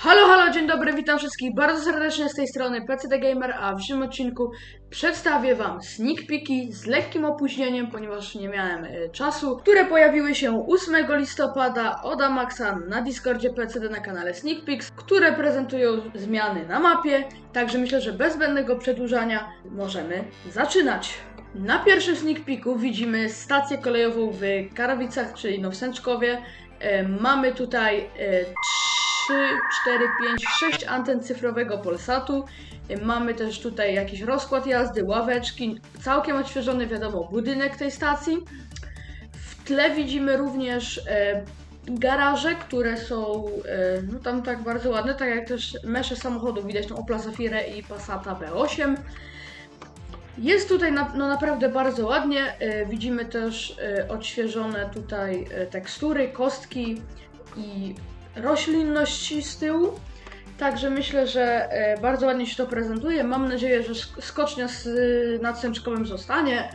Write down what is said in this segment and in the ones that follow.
Halo, halo, dzień dobry, witam wszystkich bardzo serdecznie z tej strony PCD Gamer, a w dzisiejszym odcinku przedstawię Wam sneak peeki z lekkim opóźnieniem, ponieważ nie miałem e, czasu, które pojawiły się 8 listopada od Amaxa na Discordzie PCD na kanale Sneak Peeks, które prezentują zmiany na mapie, także myślę, że bez zbędnego przedłużania możemy zaczynać. Na pierwszym sneak peeku widzimy stację kolejową w Karowicach, czyli no w Sęczkowie. E, mamy tutaj e, 3, 4, 5, 6 anten cyfrowego Polsatu. E, Mamy też tutaj jakiś rozkład jazdy, ławeczki, całkiem odświeżony, wiadomo, budynek tej stacji. W tle widzimy również e, garaże, które są e, no tam tak bardzo ładne, tak jak też mesze samochodów, widać tą Opla Zafirę i Passata B8. Jest tutaj na, no naprawdę bardzo ładnie. Widzimy też odświeżone tutaj tekstury, kostki i roślinności z tyłu. Także myślę, że e, bardzo ładnie się to prezentuje. Mam nadzieję, że sk- skocznia z y, nad Sęczkowym zostanie.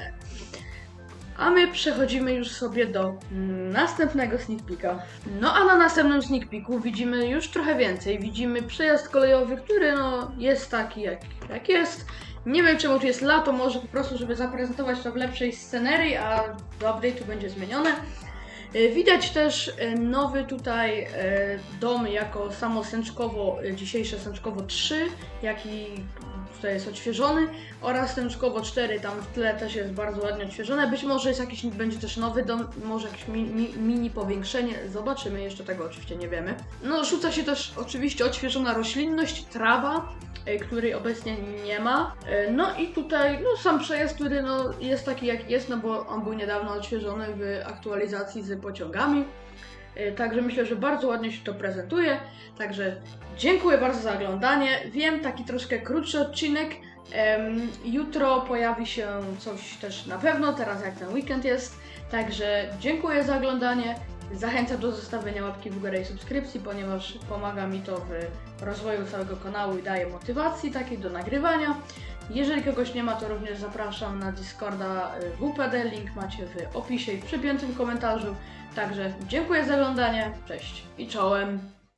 A my przechodzimy już sobie do mm, następnego sneak peeka. No a na następnym sneak peeku widzimy już trochę więcej. Widzimy przejazd kolejowy, który no jest taki jak, jak jest. Nie wiem czemu tu jest lato, może po prostu, żeby zaprezentować to w lepszej scenerii, a do update'u będzie zmienione. E, Widać też e, nowy tutaj e, dom jako samo Sęczkowo, dzisiejsze Sęczkowo 3, jaki tutaj jest odświeżony oraz Sęczkowo 4, tam w tle też jest bardzo ładnie odświeżone. Być może jest jakiś, będzie też nowy dom, może jakieś mi, mi, mini powiększenie, zobaczymy, jeszcze tego oczywiście nie wiemy. No rzuca się też oczywiście odświeżona roślinność, trawa, której obecnie nie ma. E, No i tutaj no, sam przejazd, który no, jest taki jak jest, no bo on był niedawno odświeżony w aktualizacji z pociągami. E, Także myślę, że bardzo ładnie się to prezentuje. Także dziękuję bardzo za oglądanie. Wiem, taki troszkę krótszy odcinek. Jutro pojawi się coś też na pewno, teraz jak ten weekend jest. Także dziękuję za oglądanie. Zachęcam do zostawienia łapki w górę i subskrypcji, ponieważ pomaga mi to w rozwoju całego kanału i daje motywacji takiej do nagrywania. Jeżeli kogoś nie ma, to również zapraszam na Discorda y, WPD, link macie w opisie i w przypiętym komentarzu. Także dziękuję za oglądanie, cześć i czołem.